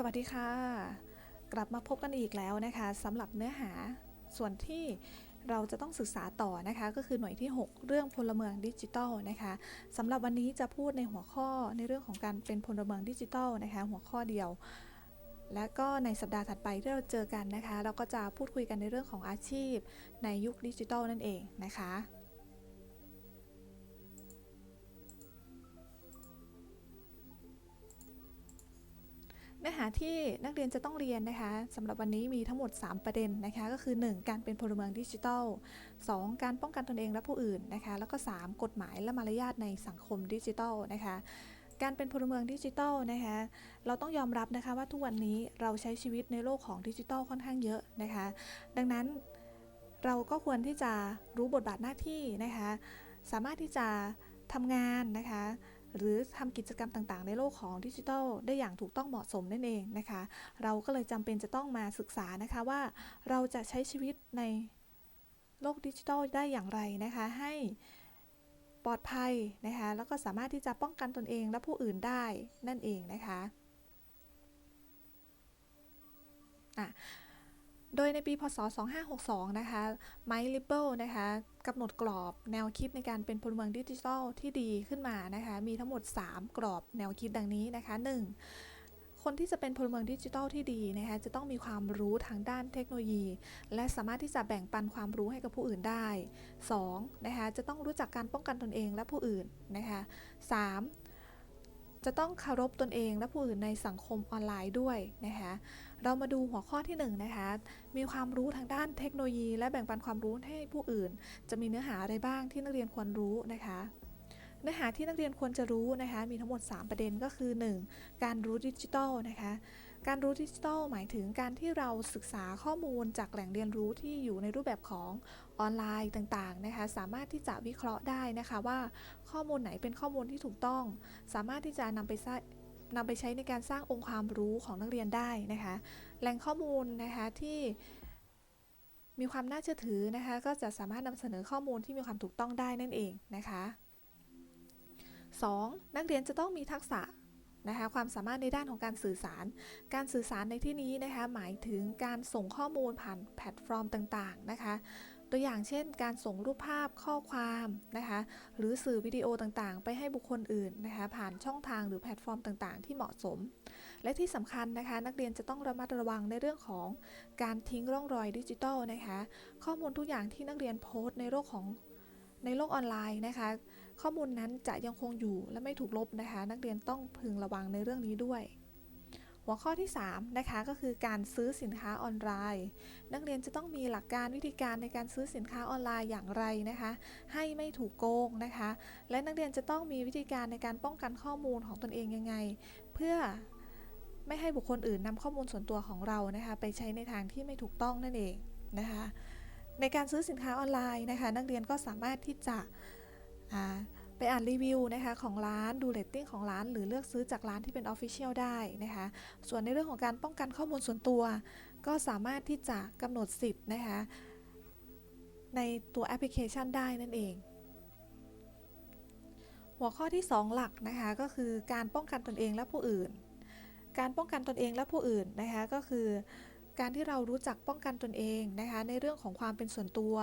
สวัสดีค่ะ กลับมาพบกันอีกแล้วนะคะสำหรับเนื้อหาส่วนที่เราจะต้องศึกษาต่อนะคะ ก็คือหน่วยที่ 6 เรื่องพลเมืองดิจิทัลนะคะสำหรับวันนี้จะพูดในหัวข้อในเรื่องของการเป็นพลเมืองดิจิทัลนะคะ หัวข้อเดียว และก็ในสัปดาห์ถัดไปที่เราเจอกันนะคะ เราก็จะพูดคุยกันในเรื่องของอาชีพในยุคดิจิทัลนั่นเองนะคะ เนื้อหาที่นักเรียนจะต้องเรียนนะคะสำหรับวันนี้มีทั้งหมด 3 ประเด็นนะคะ ก็คือ 1. การเป็นพลเมืองดิจิทัล 2. การป้องกันตนเองและผู้อื่นนะคะ แล้วก็ 3. กฎหมายและมารยาทในสังคมดิจิทัลนะคะการเป็นพลเมืองดิจิทัลนะคะ เราต้องยอมรับนะคะว่าทุกวันนี้เราใช้ชีวิตในโลกของดิจิทัลค่อนข้างเยอะนะคะ ดังนั้นเราก็ควรที่จะรู้บทบาทหน้าที่นะคะ สามารถที่จะทำงานนะคะ หรือทำกิจกรรมต่างๆ ในโลกของดิจิทัลได้อย่างถูกต้องเหมาะสมนั่นเองนะคะ เราก็เลยจำเป็นจะต้องมาศึกษานะคะว่าเราจะใช้ชีวิตในโลกดิจิทัลได้อย่างไรนะคะให้ปลอดภัยนะคะแล้วก็สามารถที่จะป้องกันตนเองและผู้อื่นได้นั่นเองนะคะอะ โดยในปีพศ 2562 นะคะ ไมค์ลิเบิลนะคะกำหนดกรอบแนวคิดในการเป็นพลเมืองดิจิทัลที่ดีขึ้นมานะคะ มีทั้งหมด 3 กรอบแนวคิดดังนี้นะคะ 1. คนที่จะเป็นพลเมืองดิจิทัลที่ดีนะคะ จะต้องมีความรู้ทางด้านเทคโนโลยี และสามารถที่จะแบ่งปันความรู้ให้กับผู้อื่นได้ 2. นะคะ จะต้องรู้จักการป้องกันตนเองและผู้อื่นนะคะ 3. จะต้องเคารพตนเองและผู้อื่นในสังคมออนไลน์ด้วยนะคะเรามาดูหัวข้อที่1นงนะคะ มีความรู้ทางด้านเทคโนโลยี และแบ่งปันความรู้ให้ผู้อื่น จะมีเนื้อหาอะไรบ้างที่นักเรียนควรรู้นะคะ เนื้อหาที่นักเรียนควรจะรู้นะคะ มีทั้งหมด 3 ประเด็นก็คือ 1. การรู้ดิจิทัลนะคะ การรู้ดิจิทัลหมายถึงการที่เราศึกษาข้อมูลจากแหล่งเรียนรู้ที่อยู่ในรูปแบบของ ออนไลน์ต่างๆนะคะ สามารถที่จะวิเคราะห์ได้นะคะว่าข้อมูลไหนเป็นข้อมูลที่ถูกต้อง สามารถที่จะนำไปใช้นำไปใช้ในการสร้างองค์ความรู้ของนักเรียนได้นะคะ แหล่งข้อมูลนะคะที่มีความน่าเชื่อถือนะคะ ก็จะสามารถนำเสนอข้อมูลที่มีความถูกต้องได้นั่นเองนะคะ 2. นักเรียนจะต้องมีทักษะนะคะความสามารถในด้านของการสื่อสาร การสื่อสารในที่นี้นะคะหมายถึงการส่งข้อมูลผ่านแพลตฟอร์มต่างๆนะคะ ตัวอย่างเช่น การส่งรูปภาพข้อความนะคะหรือสื่อวิดีโอต่างๆ ไปให้บุคคลอื่นนะคะผ่านช่องทางหรือแพลตฟอร์มต่างๆ ที่เหมาะสม และที่สำคัญนะคะ นักเรียนจะต้องระมัดระวังในเรื่องของการทิ้งร่องรอยดิจิทัลนะคะข้อมูลทุกอย่างที่นักเรียนโพสต์ในโลกของในโลกออนไลน์นะคะ ข้อมูลนั้นจะยังคงอยู่และไม่ถูกลบนะคะ นักเรียนต้องพึงระวังในเรื่องนี้ด้วย หัวข้อที่ 3 นะคะก็คือการซื้อสินค้าออนไลน์ นักเรียนจะต้องมีหลักการวิธีการในการซื้อสินค้าออนไลน์อย่างไรนะคะ ให้ไม่ถูกโกงนะคะ และนักเรียนจะต้องมีวิธีการในการป้องกันข้อมูลของตนเองยังไง เพื่อไม่ให้บุคคลอื่นนำข้อมูลส่วนตัวของเรานะคะ ไปใช้ในทางที่ไม่ถูกต้องนั่นเองนะคะ ในการซื้อสินค้าออนไลน์นะคะ นักเรียนก็สามารถที่จะ ไปอ่านรีวิวนะคะของร้านดูเรตติ้งของร้าน หรือเลือกซื้อจากร้านที่เป็นออฟฟิเชียลได้นะคะส่วนในเรื่องของการป้องกันข้อมูลส่วนตัว ก็สามารถที่จะกำหนดสิทธิ์นะคะในตัวแอปพลิเคชันได้นั่นเอง หัวข้อที่ 2 หลักนะคะก็คือการป้องกันตนเองและผู้อื่น การป้องกันตนเองและผู้อื่นนะคะก็คือการที่เรารู้จักป้องกันตนเองนะคะในเรื่องของความเป็นส่วนตัว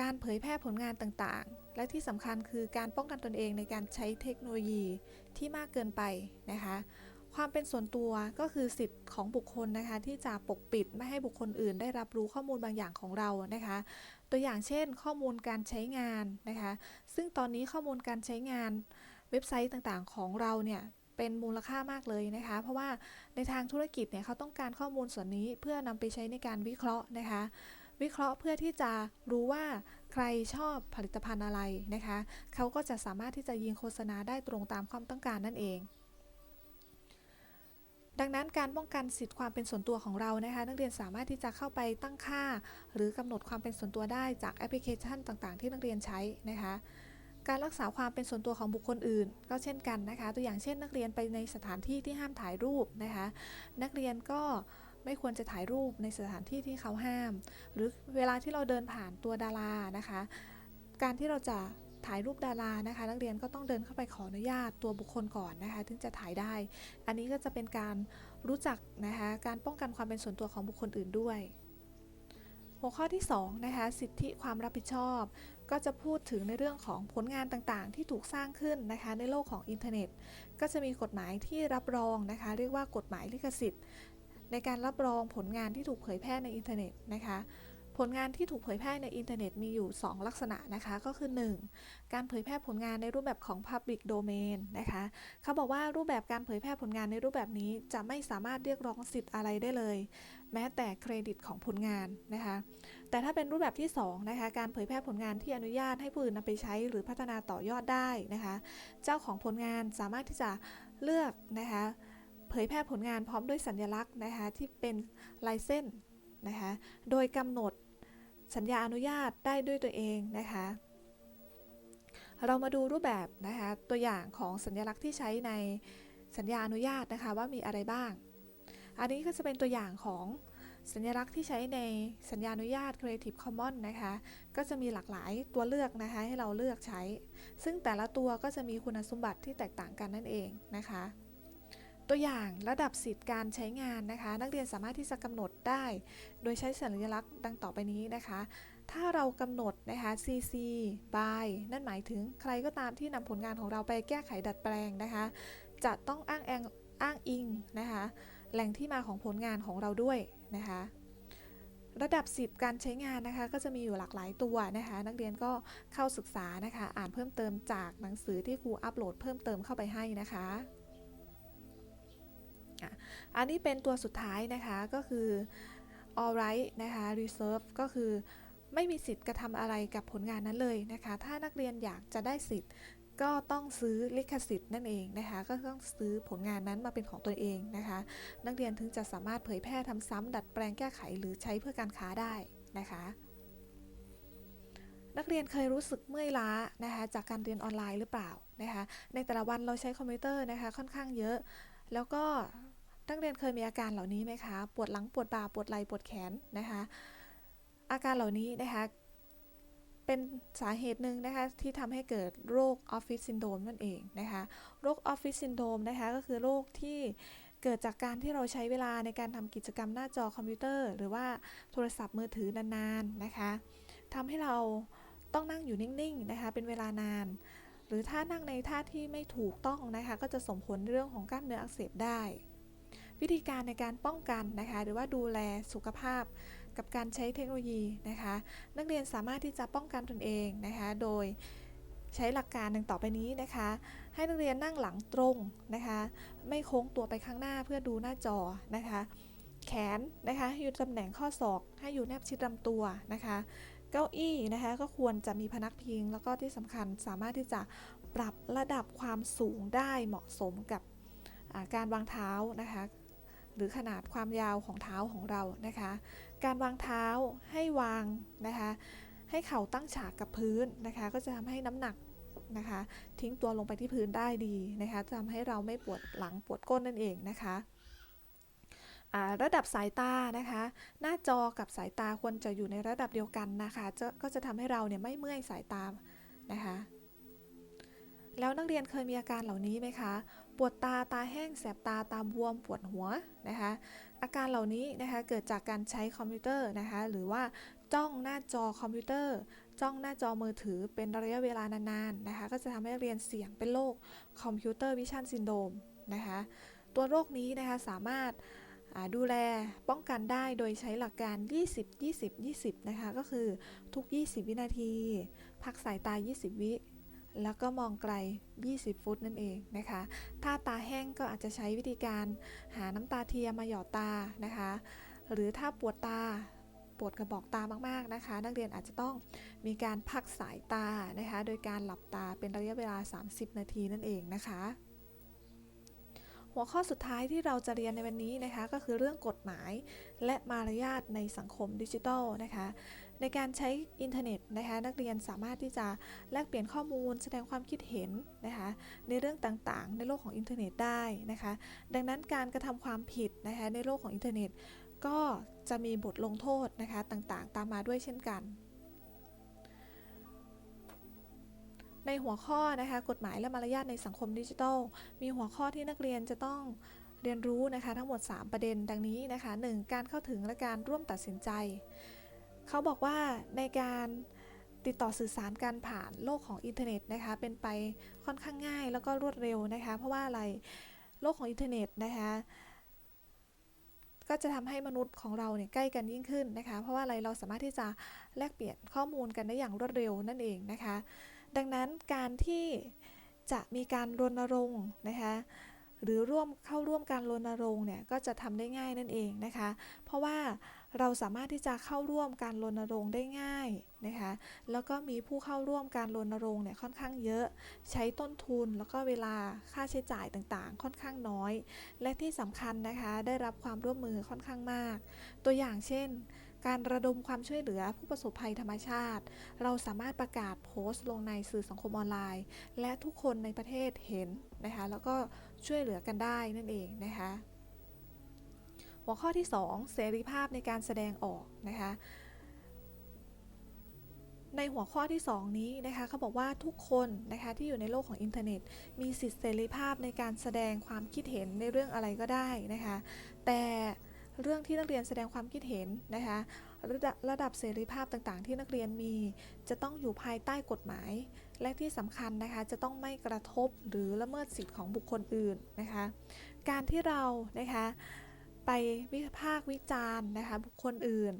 การเผยแพร่ผลงานต่างๆ และที่สำคัญคือการป้องกันตนเองในการใช้เทคโนโลยีที่มากเกินไปนะคะความเป็นส่วนตัวก็คือสิทธิ์ของบุคคลนะคะที่จะปกปิดไม่ให้บุคคลอื่น ได้รับรู้ข้อมูลบางอย่างของเรานะคะ ตัวอย่างเช่น ข้อมูลการใช้งานนะคะ ซึ่งตอนนี้ข้อมูลการใช้งานเว็บไซต์ต่างๆของเราเนี่ยเป็นมูลค่ามากเลยนะคะ เพราะว่าในทางธุรกิจเนี่ยเขาต้องการข้อมูลส่วนนี้เพื่อนำไปใช้ในการวิเคราะห์นะคะ วิเคราะห์เพื่อที่จะรู้ว่าใครชอบผลิตภัณฑ์อะไรนะคะ เขาก็จะสามารถที่จะยิงโฆษณาได้ตรงตามความต้องการนั่นเอง ดังนั้นการป้องกันสิทธิความเป็นส่วนตัวของเรานะคะ นักเรียนสามารถที่จะเข้าไปตั้งค่า หรือกำหนดความเป็นส่วนตัวได้จากแอปพลิเคชันต่างๆ ที่นักเรียนใช้นะคะการรักษาความเป็นส่วนตัวของบุคคลอื่น ก็เช่นกันนะคะ ตัวอย่างเช่นนักเรียนไปในสถานที่ที่ห้ามถ่ายรูปนะคะ นักเรียนก็ ไม่ควรจะถ่ายรูปในสถานที่ที่เขาห้าม หรือเวลาที่เราเดินผ่านตัวดารานะคะ การที่เราจะถ่ายรูปดารานะคะ นักเรียนก็ต้องเดินเข้าไปขออนุญาตตัวบุคคลก่อนนะคะ ถึงจะถ่ายได้ อันนี้ก็จะเป็นการรู้จักนะคะการป้องกันความเป็นส่วนตัวของบุคคลอื่นด้วย หัวข้อที่2นะคะสิทธิความรับผิดชอบ ก็จะพูดถึงในเรื่องของผลงานต่างๆ ที่ถูกสร้างขึ้นนะคะในโลกของอินเทอร์เน็ต ก็จะมีกฎหมายที่รับรองนะคะ เรียกว่ากฎหมายลิขสิทธิ์ ในการรับรองผลงานที่ถูกเผยแพร่ในอินเทอร์เน็ตนะคะผลงานที่ถูกเผยแพร่ในอินเทอร์เน็ตมีอยู่ 2 ลักษณะนะคะ ก็คือ 1. การเผยแพร่ผลงานในรูปแบบของ Public Domain นะคะเขาบอกว่ารูปแบบการเผยแพร่ผลงานในรูปแบบนี้จะไม่สามารถเรียกร้องสิทธิ์อะไรได้เลย แม้แต่เครดิตของผลงานนะคะ แต่ถ้าเป็นรูปแบบที่2นะคะการเผยแพร่ผลงานที่อนุญาตให้ผู้อื่นนำไปใช้หรือพัฒนาต่อยอดได้นะคะ เจ้าของผลงานสามารถที่จะเลือกนะคะ ผยแพร่ผลงานพร้อมด้วยสัญลักษณ์นะคะที่เป็นลายเส้นนะคะโดยกำหนดสัญญาอนุญาตได้ด้วยตัวเองนะคะเรามาดูรูปแบบนะคะตัวอย่างของสัญลักษณ์ที่ใช้ในสัญญาอนุญาตนะคะว่ามีอะไรบ้าง อันนี้ก็จะเป็นตัวอย่างของสัญลักษณ์ที่ใช้ในสัญญาอนุญาต Creative Commons นะคะ ก็จะมีหลากหลายตัวเลือกนะคะให้เราเลือกใช้ ซึ่งแต่ละตัวก็จะมีคุณสมบัติที่แตกต่างกันนั่นเองนะคะ ตัวอย่างระดับสิทธิ์การใช้งานนะคะ นักเรียนสามารถที่จะกำหนดได้ โดยใช้สัญลักษณ์ดังต่อไปนี้นะคะ ถ้าเรากำหนดนะคะ CC by นั่นหมายถึงใครก็ตามที่นำผลงานของเราไปแก้ไขดัดแปลงนะคะ จะต้องอ้างแองอ้างอิงนะคะ แหล่งที่มาของผลงานของเราด้วยนะคะระดับสิทธิ์การใช้งานนะคะ ก็จะมีอยู่หลากหลายตัวนะคะ นักเรียนก็เข้าศึกษานะคะ อ่านเพิ่มเติมจากหนังสือที่ครูอัปโหลดเพิ่มเติมเข้าไปให้นะคะ อะ อันนี้เป็นตัวสุดท้ายนะคะก็คือ alright นะคะ reserve ก็คือไม่มีสิทธิ์กระทำอะไรกับผลงานนั้นเลยนะคะ ถ้านักเรียนอยากจะได้สิทธิ์ก็ต้องซื้อลิขสิทธิ์นั่นเองนะคะ ก็ต้องซื้อผลงานนั้นมาเป็นของตัวเองนะคะ นักเรียนถึงจะสามารถเผยแพร่ทำซ้ำดัดแปลงแก้ไขหรือใช้เพื่อการค้าได้นะคะ นักเรียนเคยรู้สึกเมื่อยล้านะคะจากการเรียนออนไลน์หรือเปล่านะคะ ในแต่ละวันเราใช้คอมพิวเตอร์นะคะค่อนข้างเยอะ แล้วก็ นักเรียนเคยมีอาการเหล่านี้ไหมคะ ปวดหลัง ปวดบ่า ปวดไหล่ ปวดแขนนะคะ อาการเหล่านี้นะคะ เป็นสาเหตุหนึ่งนะคะที่ทำให้เกิดโรคออฟฟิศซินโดรมนั่นเองนะคะ โรคออฟฟิศซินโดรมนะคะก็คือโรคที่เกิดจากการที่เราใช้เวลาในการทำกิจกรรมหน้าจอคอมพิวเตอร์ หรือว่าโทรศัพท์มือถือนานๆนะคะทำให้เราต้องนั่งอยู่นิ่งๆนะคะ เป็นเวลานาน หรือถ้านั่งในท่าที่ไม่ถูกต้องนะคะ ก็จะส่งผลเรื่องของกล้ามเนื้ออักเสบได้ วิธีการในการป้องกันนะคะหรือว่าดูแลสุขภาพกับการใช้เทคโนโลยีนะคะ นักเรียนสามารถที่จะป้องกันตนเองนะคะโดยใช้หลักการดังต่อไปนี้นะคะ ให้นักเรียนนั่งหลังตรงนะคะ ไม่โค้งตัวไปข้างหน้าเพื่อดูหน้าจอนะคะ แขนนะคะอยู่ตำแหน่งข้อศอก ให้อยู่แนบชิดลำตัวนะคะ เก้าอี้นะคะก็ควรจะมีพนักพิง แล้วก็ที่สำคัญสามารถที่จะปรับระดับความสูงได้เหมาะสมกับการวางเท้านะคะ หรือขนาดความยาวของเท้าของเรานะคะ การวางเท้าให้วางนะคะ ให้เข่าตั้งฉากกับพื้นนะคะ ก็จะทำให้น้ำหนักนะคะ ทิ้งตัวลงไปที่พื้นได้ดีนะคะจะทำให้เราไม่ปวดหลังปวดก้นนั่นเองนะคะระดับสายตานะคะ หน้าจอกับสายตาควรจะอยู่ในระดับเดียวกันนะคะจะก็จะทำให้เราเนี่ยไม่เมื่อยสายตานะคะ แล้วนักเรียนเคยมีอาการเหล่านี้ไหมคะ ปวดตาตาแห้งแสบตาตาบวมปวดหัวนะคะอาการเหล่านี้นะคะเกิดจากการใช้คอมพิวเตอร์นะคะหรือว่าจ้องหน้าจอคอมพิวเตอร์ จ้องหน้าจอมือถือเป็นระยะเวลานานๆนะคะก็จะทำให้เรียนเสียงเป็นโรคคอมพิวเตอร์วิชั่นซินโดมนะคะตัวโรคนี้นะคะสามารถดูแลป้องกันได้โดยใช้หลักการ 20 20 20 นะคะ ก็คือทุก 20 วินาที พักสายตา 20 วิ แล้วก็มองไกล 20 ฟุตนั่นเองนะคะ ถ้าตาแห้งก็อาจจะใช้วิธีการหาน้ำตาเทียมมาหยอดตานะคะ หรือถ้าปวดตาปวดกระบอกตามากๆนะคะ นักเรียนอาจจะต้องมีการพักสายตานะคะ โดยการหลับตาเป็นระยะเวลา 30 นาทีนั่นเองนะคะ หัวข้อสุดท้ายที่เราจะเรียนในวันนี้นะคะ ก็คือเรื่องกฎหมายและมารยาทในสังคมดิจิทัลนะคะ ในการใช้อินเทอร์เน็ตนะคะนักเรียนสามารถที่จะแลกเปลี่ยนข้อมูลแสดงความคิดเห็นนะคะในเรื่องต่างๆ ในโลกของอินเทอร์เน็ตได้นะคะ ดังนั้นการกระทำความผิดนะคะในโลกของอินเทอร์เน็ต ก็จะมีบทลงโทษนะคะต่างๆ ตามมาด้วยเช่นกันในหัวข้อนะคะกฎหมายและมารยาทในสังคมดิจิทัล มีหัวข้อที่นักเรียนจะต้องเรียนรู้นะคะทั้งหมด 3 ประเด็นดังนี้นะคะ 1. การเข้าถึงและการร่วมตัดสินใจ เขาบอกว่าในการติดต่อสื่อสารกันผ่านโลกของอินเทอร์เน็ตนะคะ เป็นไปค่อนข้างง่ายแล้วก็รวดเร็วนะคะ เพราะว่าอะไรโลกของอินเทอร์เน็ตนะคะก็จะทำให้มนุษย์ของเราเนี่ยใกล้กันยิ่งขึ้นนะคะ เพราะว่าอะไรเราสามารถที่จะแลกเปลี่ยนข้อมูลกันได้อย่างรวดเร็วนั่นเองนะคะ ดังนั้นการที่จะมีการรณรงค์นะคะหรือร่วมเข้าร่วมการรณรงค์เนี่ยก็จะทำได้ง่ายนั่นเองนะคะ เพราะว่า เราสามารถที่จะเข้าร่วมการรณรงค์ได้ง่ายนะคะ แล้วก็มีผู้เข้าร่วมการรณรงค์เนี่ยค่อนข้างเยอะ ใช้ต้นทุนแล้วก็เวลาค่าใช้จ่ายต่างๆ ค่อนข้างน้อย และที่สำคัญนะคะได้รับความร่วมมือค่อนข้างมาก ตัวอย่างเช่น การระดมความช่วยเหลือผู้ประสบภัยธรรมชาติ เราสามารถประกาศโพสต์ลงในสื่อสังคมออนไลน์ และทุกคนในประเทศเห็นนะคะ แล้วก็ช่วยเหลือกันได้นั่นเองนะคะ หัวข้อที่ 2 เสรีภาพในการแสดงออกนะคะในหัวข้อที่ 2 นี้นะคะเขาบอกว่าทุกคนนะคะที่อยู่ในโลกของอินเทอร์เน็ต มีสิทธิเสรีภาพในการแสดงความคิดเห็นในเรื่องอะไรก็ได้นะคะแต่เรื่องที่นักเรียนแสดงความคิดเห็นนะคะระดับระดับเสรีภาพต่างๆ ที่นักเรียนมี จะต้องอยู่ภายใต้กฎหมาย และที่สำคัญนะคะจะต้องไม่กระทบหรือละเมิดสิทธิ์ของบุคคลอื่นนะคะการที่เรานะคะ ไปวิพากษ์วิจารณ์นะคะบุคคลอื่น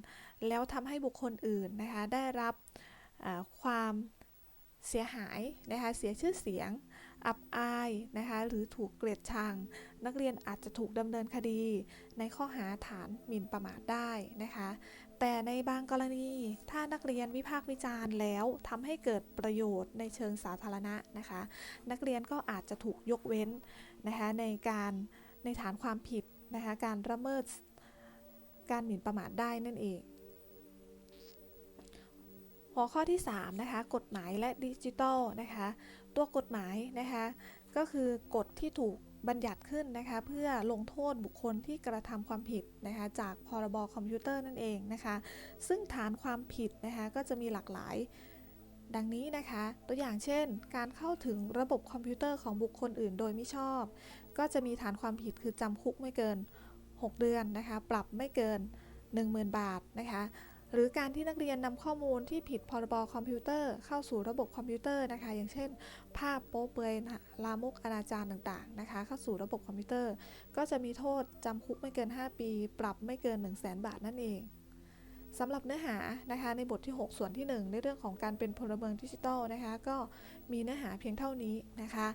แล้วทำให้บุคคลอื่นนะคะได้รับความเสียหายนะคะเสียชื่อเสียง อับอายนะคะหรือถูกเกลียดชัง นักเรียนอาจจะถูกดำเนินคดี ในข้อหาฐานหมิ่นประมาทได้นะคะแต่ในบางกรณีถ้านักเรียนวิพากษ์วิจารณ์แล้วทำให้เกิดประโยชน์ในเชิงสาธารณะนะคะนักเรียนก็อาจจะถูกยกเว้นนะคะในการในฐานความผิด นะคะการละเมิดการหมิ่นประมาทได้นั่นเอง หัวข้อที่3นะคะกฎหมายและดิจิทัลนะคะตัวกฎหมายนะคะก็คือกฎที่ถูกบัญญัติขึ้นนะคะเพื่อลงโทษบุคคลที่กระทำความผิดนะคะจากพรบคอมพิวเตอร์นั่นเองนะคะซึ่งฐานความผิดนะคะก็จะมีหลากหลาย ดังนี้นะคะ ตัวอย่างเช่น การเข้าถึงระบบคอมพิวเตอร์ของบุคคลอื่นโดยไม่ชอบ ก็จะมีฐานความผิดคือจำคุกไม่เกิน 6 เดือนนะคะ ปรับไม่เกิน 10,000 บาทนะคะ หรือการที่นักเรียนนำข้อมูลที่ผิดพรบคอมพิวเตอร์เข้าสู่ระบบคอมพิวเตอร์นะคะ อย่างเช่น ภาพโป๊เปลือยลามกอนาจารต่างๆนะคะ เข้าสู่ระบบคอมพิวเตอร์ ก็จะมีโทษจำคุกไม่เกิน 5 ปี ปรับไม่เกิน 1 0 0 0 0แบาทนั่นเองสำหรับเนื้อหานะคะในบทที่ 6 ส่วนที่ 1 ในเรื่องของการเป็นพลเมืองดิจิทัลนะคะ ก็มีเนื้อหาเพียงเท่านี้นะคะ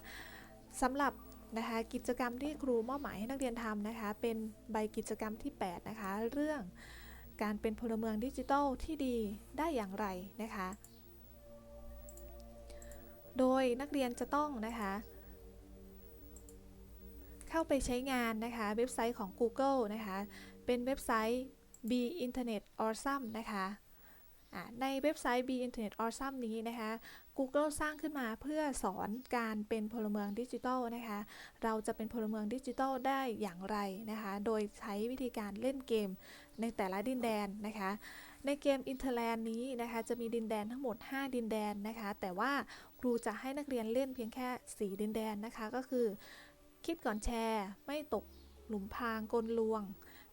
สำหรับ นะคะกิจกรรมที่ครูมอบหมายให้นักเรียนทำนะคะ เป็นใบกิจกรรมที่ 8 นะคะ เรื่องการเป็นพลเมืองดิจิทัลที่ดีได้อย่างไรนะคะ โดยนักเรียนจะต้องนะคะ เข้าไปใช้งานนะคะ เว็บไซต์ของ Google นะคะ เป็นเว็บไซต์ B Internet Awesome นะคะในเว็บไซต์ B Internet Awesome นี้นะคะ Google สร้างขึ้นมาเพื่อสอนการเป็นพลเมืองดิจิทัลนะคะ เราจะเป็นพลเมืองดิจิทัลได้อย่างไรนะคะ โดยใช้วิธีการเล่นเกมในแต่ละดินแดนนะคะ ในเกม Interland นี้นะคะจะมีดินแดนทั้งหมด 5 ดินแดนนะคะ แต่ว่าครูจะให้นักเรียนเล่นเพียงแค่ 4 ดินแดนนะคะ ก็คือ คิดก่อนแชร์ ไม่ตกหลุมพรางกลลวง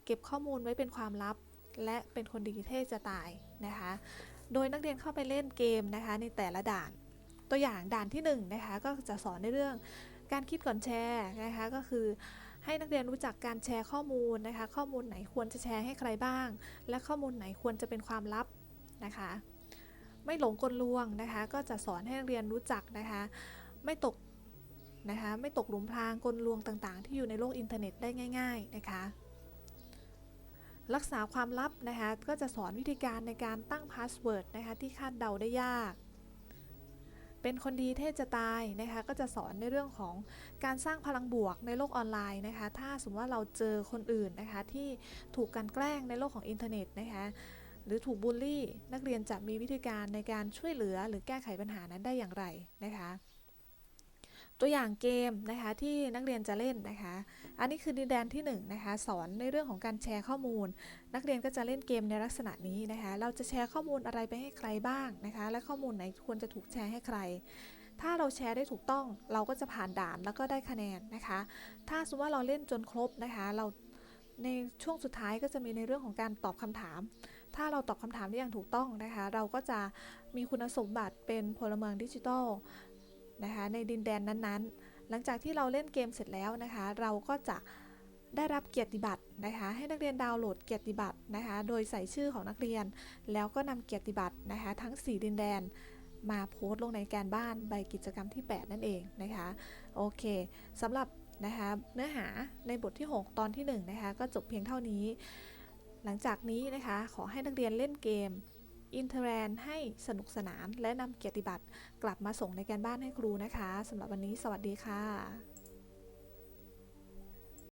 เก็บข้อมูลไว้เป็นความลับ และเป็นคนดีเท่จะตายนะคะ โดยนักเรียนเข้าไปเล่นเกมนะคะในแต่ละด่าน ตัวอย่างด่านที่1นนะคะก็จะสอนในเรื่องการคิดก่อนแชร์นะคะก็คือให้นักเรียนรู้จักการแชร์ข้อมูลนะคะ ข้อมูลไหนควรจะแชร์ให้ใครบ้าง และข้อมูลไหนควรจะเป็นความลับนะคะ ไม่หลงกลลวงนะคะ ก็จะสอนให้นักเรียนรู้จักนะคะ ไม่ตกนะคะ ไม่ตกหลุมพรางกลลวงต่างๆ ที่อยู่ในโลกอินเทอร์เน็ตได้ง่าย ๆ นะคะ รักษาความลับนะคะก็จะสอนวิธีการในการตั้งพาสเวิร์ดนะคะที่คาดเดาได้ยาก เป็นคนดีเท่จะตายนะคะก็จะสอนในเรื่องของการสร้างพลังบวกในโลกออนไลน์นะคะถ้าสมมติว่าเราเจอคนอื่นนะคะที่ถูกกันแกล้งในโลกของอินเทอร์เน็ตนะคะหรือถูกบูลลี่ นักเรียนจะมีวิธีการในการช่วยเหลือหรือแก้ไขปัญหานั้นได้อย่างไรนะคะตัวอย่างเกมนะคะที่นักเรียนจะเล่นนะคะ อันนี้คือดินแดนที่1นนะคะสอนในเรื่องของการแชร์ข้อมูล นักเรียนก็จะเล่นเกมในลักษณะนี้นะคะเราจะแชร์ข้อมูลอะไรไปให้ใครบ้างนะคะ และข้อมูลไหนควรจะถูกแชร์ให้ใคร ถ้าเราแชร์ได้ถูกต้อง เราก็จะผ่านด่านแล้วก็ได้คะแนนนะคะ ถ้าสมมติว่าเราเล่นจนครบนะคะ เราในช่วงสุดท้ายก็จะมีในเรื่องของการตอบคำถาม ถ้าเราตอบคำถามได้อย่างถูกต้องนะคะ เราก็จะมีคุณสมบัติเป็นพลเมืองดิจิทัลนะคะในดินแดนนั้นๆ หลังจากที่เราเล่นเกมเสร็จแล้วนะคะ เราก็จะได้รับเกียรติบัตรนะคะ ให้นักเรียนดาวน์โหลดเกียรติบัตรนะคะ โดยใส่ชื่อของนักเรียน แล้วก็นำเกียรติบัตรนะคะ ทั้ง 4 ดินแดน มาโพสต์ลงในการบ้านใบกิจกรรมที่ 8 นั่นเองนะคะโอเคสำหรับนะคะเนื้อหาในบทที่ 6 ตอนที่ 1 นะคะ ก็จบเพียงเท่านี้ หลังจากนี้นะคะ ขอให้นักเรียนเล่นเกม อินเทอร์แลนให้สนุกสนาน และนำเกียรติบัตรกลับมาส่งในการบ้านให้ครูนะคะสำหรับวันนี้สวัสดีค่ะ